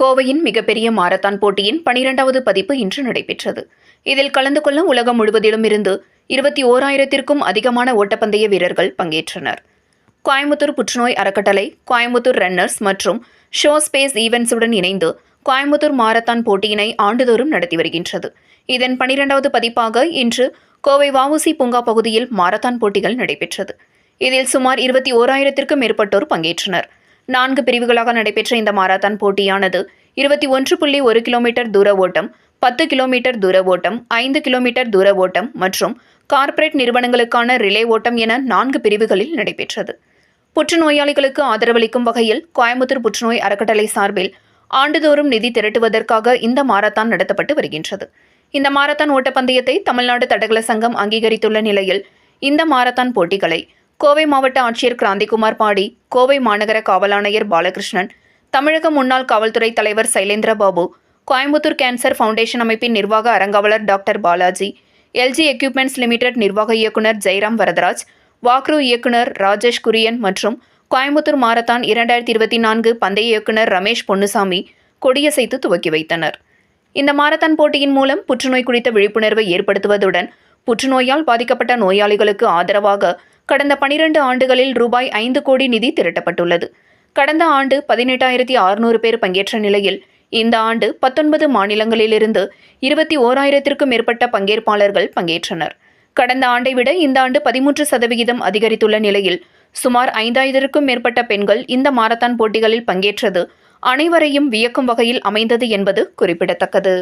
கோவையின் மிகப்பெரிய மாரத்தான் போட்டியின் பனிரெண்டாவது பதிப்பு இன்று நடைபெற்றது. இதில் கலந்து கொள்ள உலகம் முழுவதிலும் இருந்து இருபத்தி ஓராயிரத்திற்கும் அதிகமான ஓட்டப்பந்தய வீரர்கள் பங்கேற்றனர். கோயம்புத்தூர் புற்றுநோய் அறக்கட்டளை கோயம்புத்தூர் ரன்னர்ஸ் மற்றும் ஷோ ஸ்பேஸ் ஈவெண்ட்ஸுடன் இணைந்து கோயம்புத்தூர் மாரத்தான் போட்டியினை ஆண்டுதோறும் நடத்தி வருகின்றது. இதன் பனிரெண்டாவது பதிப்பாக இன்று கோவை வஉசி பூங்கா பகுதியில் மாரத்தான் போட்டிகள் நடைபெற்றது. இதில் சுமார் இருபத்தி ஓராயிரத்திற்கும் மேற்பட்டோர் பங்கேற்றனர். நான்கு பிரிவுகளாக நடைபெற்ற இந்த மாரத்தான் போட்டியானது. இருபத்தி ஒன்று புள்ளி ஒரு கிலோமீட்டர் தூர ஓட்டம் பத்து கிலோமீட்டர் தூர ஓட்டம் ஐந்து கிலோமீட்டர் தூர ஓட்டம் மற்றும் கார்ப்பரேட் நிறுவனங்களுக்கான ரிலே ஓட்டம் என நான்கு பிரிவுகளில் நடைபெற்றது. புற்றுநோயாளிகளுக்கு ஆதரவளிக்கும் வகையில் கோயம்புத்தூர் புற்றுநோய் அறக்கட்டளை சார்பில் ஆண்டுதோறும் நிதி திரட்டுவதற்காக இந்த மாரத்தான் நடத்தப்பட்டு வருகின்றது. இந்த மாரத்தான் ஓட்டப்பந்தயத்தை தமிழ்நாடு தடகள சங்கம் அங்கீகரித்துள்ள நிலையில் இந்த மாரத்தான் போட்டிகளை கோவை மாவட்ட ஆட்சியர் கிராந்திகுமார் பாடி கோவை மாநகர காவலாணையர் பாலகிருஷ்ணன் தமிழக முன்னாள் காவல்துறை தலைவர் சைலேந்திர பாபு கோயம்புத்தூர் கேன்சர் ஃபவுண்டேஷன் அமைப்பின் நிர்வாக அறங்காவலர் doctor Balaji LG equipments limited நிர்வாக இயக்குனர் ஜெயராம் வரதராஜ் வாக்ரூ இயக்குனர் ராஜேஷ் குரியன் மற்றும் கோயம்புத்தூர் மாரத்தான் இரண்டாயிரத்தி இருபத்தி நான்கு பந்தய இயக்குனர் ரமேஷ் பொன்னுசாமி கொடியசைத்து துவக்கி வைத்தனர். இந்த மாரத்தான் போட்டியின் மூலம் புற்றுநோய் குறித்த விழிப்புணர்வை ஏற்படுத்துவதுடன் புற்றுநோயால் பாதிக்கப்பட்ட நோயாளிகளுக்கு ஆதரவாக கடந்த பனிரெண்டு ஆண்டுகளில் ரூபாய் ஐந்து கோடி நிதி திரட்டப்பட்டுள்ளது. கடந்த ஆண்டு பதினெட்டாயிரத்தி அறுநூறு பேர் பங்கேற்ற நிலையில் இந்த ஆண்டு பத்தொன்பது மாநிலங்களிலிருந்து இருபத்தி ஓராயிரத்திற்கும் மேற்பட்ட பங்கேற்பாளர்கள் பங்கேற்றனர். கடந்த ஆண்டை விட இந்த ஆண்டு பதிமூன்று சதவிகிதம் அதிகரித்துள்ள நிலையில் சுமார் ஐந்தாயிரத்திற்கும் மேற்பட்ட பெண்கள் இந்த மாரத்தான் போட்டிகளில் பங்கேற்றது அனைவரையும் வியக்கும் வகையில் அமைந்தது என்பது குறிப்பிடத்தக்கது.